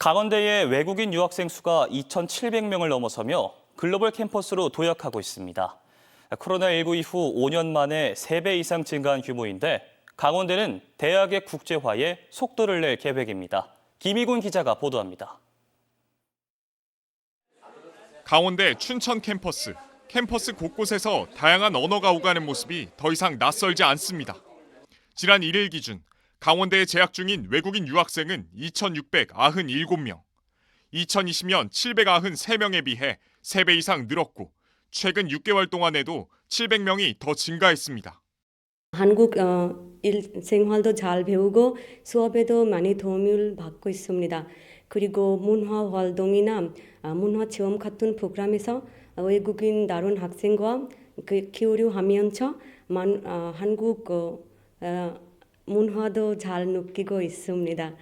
강원대의 외국인 유학생 수가 2,700명을 넘어서며 글로벌 캠퍼스로 도약하고 있습니다. 코로나19 이후 5년 만에 3배 이상 증가한 규모인데 강원대는 대학의 국제화에 속도를 낼 계획입니다. 김희군 기자가 보도합니다. 강원대 춘천 캠퍼스. 캠퍼스 곳곳에서 다양한 언어가 오가는 모습이 더 이상 낯설지 않습니다. 지난 1일 기준 강원대에 재학 중인 외국인 유학생은 2,697명. 2020년 793명에 비해 3배 이상 늘었고 최근 6개월 동안에도 700명이 더 증가했습니다. 한국 어, 일 생활도 잘 배우고 수업에도 많이 도움을 받고 있습니다. 그리고 문화 활동이나 아, 문화 체험 같은 프로그램에서 외국인 다른 학생과 그 교류하면서 만, 아, 한국 어, 어, 문화도 잘 느끼고 있습니다.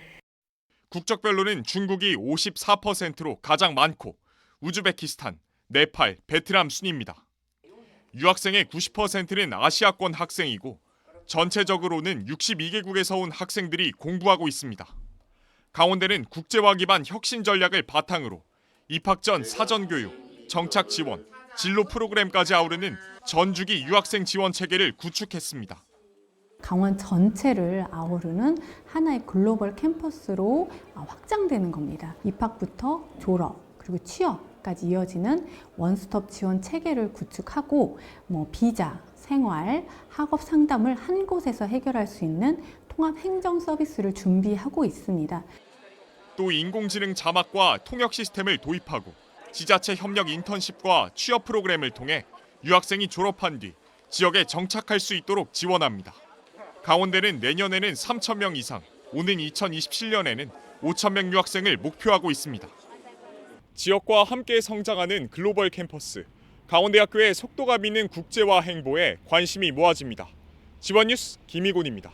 국적별로는 중국이 54%로 가장 많고 우즈베키스탄, 네팔, 베트남 순입니다. 유학생의 90%는 아시아권 학생이고 전체적으로는 62개국에서 온 학생들이 공부하고 있습니다. 강원대는 국제화 기반 혁신 전략을 바탕으로 입학 전 사전 교육, 정착 지원, 진로 프로그램까지 아우르는 전주기 유학생 지원 체계를 구축했습니다. 강원 전체를 아우르는 하나의 글로벌 캠퍼스로 확장되는 겁니다. 입학부터 졸업 그리고 취업까지 이어지는 원스톱 지원 체계를 구축하고 뭐 비자, 생활, 학업 상담을 한 곳에서 해결할 수 있는 통합 행정 서비스를 준비하고 있습니다. 또 인공지능 자막과 통역 시스템을 도입하고 지자체 협력 인턴십과 취업 프로그램을 통해 유학생이 졸업한 뒤 지역에 정착할 수 있도록 지원합니다. 강원대는 내년에는 3천 명 이상, 오는 2027년에는 5천 명 유학생을 목표하고 있습니다. 지역과 함께 성장하는 글로벌 캠퍼스, 강원대학교의 속도감 있는 국제화 행보에 관심이 모아집니다. 지원 뉴스 김희곤입니다.